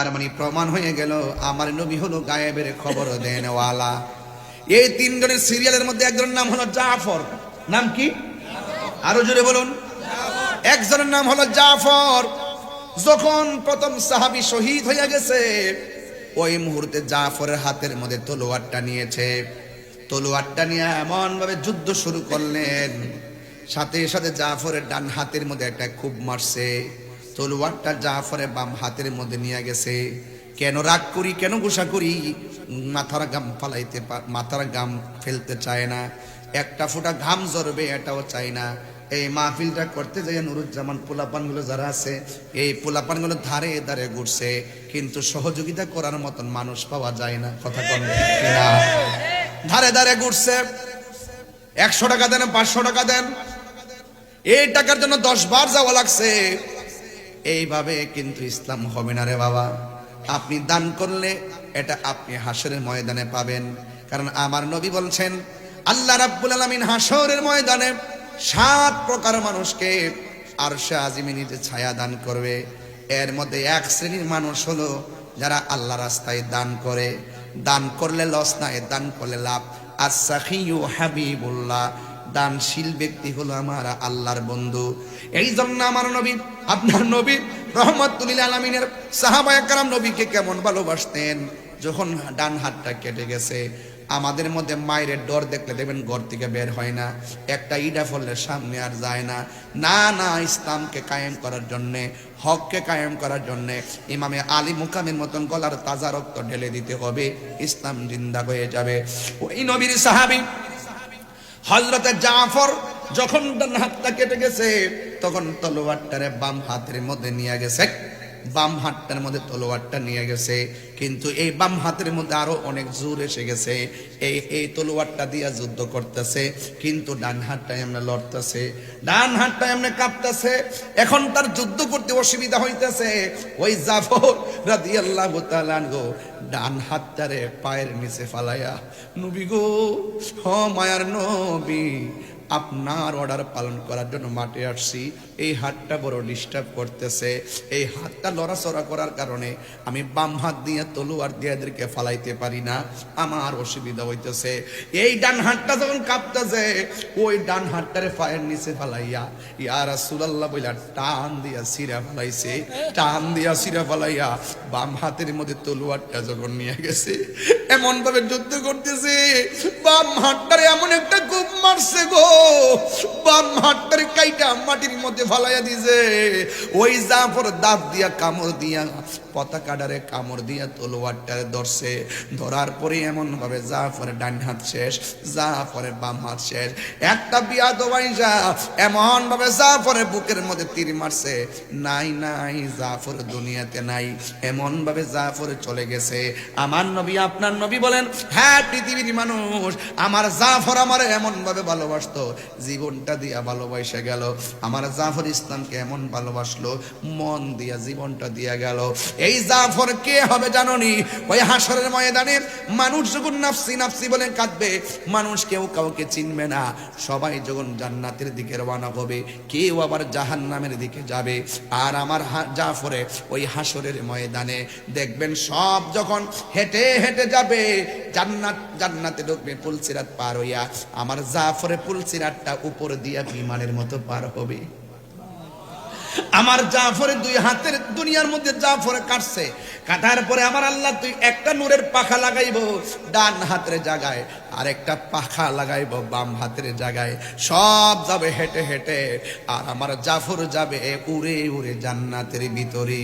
তার মানে প্রমাণ হয়ে গেল, আমার নবী হলো গায়েবের খবর দেনওয়ালা। এই তিনজনের সিরিয়ালের মধ্যে একজনের নাম হলো জাফর। নাম কি? আরও জোরে বলুন। একজনের নাম হলো জাফর। যখন প্রথম সাহাবি শহীদ হয়ে গেছে, ওই মুহূর্তে জাফরের হাতের মধ্যে তলোয়ারটা নিয়েছে। তলোয়ারটা নিয়ে এমন ভাবে যুদ্ধ শুরু করলেন। সাথে সাথে জাফরের ডান হাতের মধ্যে একটা খুব মারছে। তলোয়ারটা জাফরের বাম হাতের মধ্যে নিয়ে গেছে। কেন রাগ করি, কেন গুসা করি? মাথার গাম ফালাইতে মাথার গাম ফেলতে চায় না। একটা ফোঁটা ঘাম জরবে এটাও চায় না। এই মাহফিলটা করতে যাই নুরুজ্জামান পোলাপানগুলো যারা আছে, এই পোলাপানগুলো ধারে ধারে ঘুরছে। কিন্তু সহযোগিতা করার মতন মানুষ পাওয়া যায় না, কথা কন। ধারে ধারে ঘুরছে। একশো টাকা দেন, পাঁচশো টাকা দেন। এই টাকার জন্য দশ বার যাওয়া লাগছে। এইভাবে কিন্তু ইসলাম হবে না রে বাবা। আপনি দান করলে এটা আপনি হাসরের ময়দানে পাবেন। কারণ আমার নবী বলছেন, আল্লাহ রাব্বুল আলামিন হাসরের ময়দানে সাত প্রকার মানুষকে আর সে আজিমে ছায়া দান করবে। এর মধ্যে এক শ্রেণির মানুষ হলো যারা আল্লাহ রাস্তায় দান করে। দান করলে লস নাই, দান করলে লাভ। আর সাখিউ হাবিবুল্লাহ দানশীল ব্যক্তি হলো আমার আল্লাহর বন্ধু। এই জন্য আমার নবী, আপনার নবী রহমতুল্লিল আলমিনের সাহাবায় কারাম নবীকে কেমন ভালোবাসতেন? যখন ডান হাতটা কেটে গেছে, আমাদের মধ্যে মায়ের ডর দেখলে দেখবেন ঘর থেকে বের হয় না। একটা ইডা ফললে সামনে আর যায় না। না না, ইসলামকে কায়েম করার জন্যে, হককে কায়েম করার জন্যে ইমামে আলী মুকামের মতন গলার তাজা রক্ত ঢেলে দিতে হবে। ইসলাম জিন্দা হয়ে যাবে। ওই নবীর সাহাবী হজরতে জাফর যখন ডান হাতটা কেটে গেছে তখন তলোয়ারটারে বাম হাতের মধ্যে নিয়ে গেছে। বাম হাতটার মধ্যে তলোয়ারটা নিয়ে গেছে, কিন্তু এই বাম হাতের মধ্যে আরও অনেক জোর এসে গেছে। এই এই তলোয়ারটা দিয়া যুদ্ধ করতেছে, কিন্তু ডান হাতটা এমনি লড়তেছে, ডান হাতটা এমনি কাঁপতেছে। এখন তার যুদ্ধ করতে অসুবিধা হইতেছে। ওই জাফর রাদিয়াল্লাহু তাআলা গো ডান হাতটারে পায়ের নিচে ফালাইয়া, নবী গো, হ মায়ার নবী আপনার অর্ডার পালন করার জন্য মাঠে আসছি। এই হাতটা বড় ডিস্টার্ব করতেছে। এই হাতটা লড়াচড়া করার কারণে আমি বাম হাত দিয়ে তলোয়ার দিয়ে এদেরকে ফালাইতে পারি না। আমার অসুবিধা হইতেছে। এই ডান হাতটা যখন কাঁপতেছে, ওই ডান হাতটারে পায়ের নিচে ফালাইয়া, ইয়া রাসূলুল্লাহ বইলা টান দিয়া সিরা ফালাইছে। টান দিয়া সিরা ফালাইয়া বাম হাতের মধ্যে তলোয়ারটা যখন নিয়ে গেছে এমন ভাবে যুদ্ধ করতেছে। বাম হাতটারে এমন একটা খুব মারছে গো। বাম হাতটারে কাইটা মাটির মধ্যে ফালাইয়া দিছে। ওই জাফর দাঁত দিয়া কামড় দিয়া পতাকাটারে কামড় দিয়া তলোয়ারটারে ধরছে। ধরার পরে এমন ভাবে জাফরের ডান হাত শেষ, জাফরের বাম হাত শেষ। একটা বিয়া ভাবে জাফরের বুকের মধ্যে তীর মারছে। নাই নাই, জাফর দুনিয়াতে নাই এমন ভাবে জাফর চলে গেছে। আমার নবী, আপনার নবী বলেন হ্যাঁ পৃথিবীর মানুষ, আমার জাফর আমার এমন ভাবে ভালোবাসতো। জীবনটা দিয়া ভালোবাসে গেল। আমার জাফর ইসলামকে এমন ভালোবাসলো, মন দিয়া জীবনটা দিয়া গেল। এই জাফর কে হবে জাননি? ওই হাসরের ময়দানে মানুষ যখন নাফসি নাফসি বলে কাঁদবে, মানুষ কেউ কাউকে চিনবে না। সবাই যখন জান্নাতের দিকে রওনা হবে, কেউ আবার জাহান্নামের দিকে যাবে। আর আমার জাফরে ওই হাসরের ময়দানে দেখবেন সব যখন হেঁটে হেঁটে যাবে, জান্নাত, জান্নাতে ঢুকবে পুলসিরাত পার হইয়া। আমার জাফরে পুলসিরাতটা উপর দিয়া বিমানের মতো পার হবে। আমার জাফরের দুই হাতের দুনিয়ার মধ্যে জাফরে কাটছে। কাটার পরে আমার আল্লাহ তুই একটা নূরের পাখা লাগাইব ডান হাতের জায়গায় আর একটা পাখা লাগাইব বাম হাতের জায়গায়। সব যাবে হেঁটে হেঁটে, আর আমার জাফর যাবে উড়ে উড়ে জান্নাতের ভিতরে।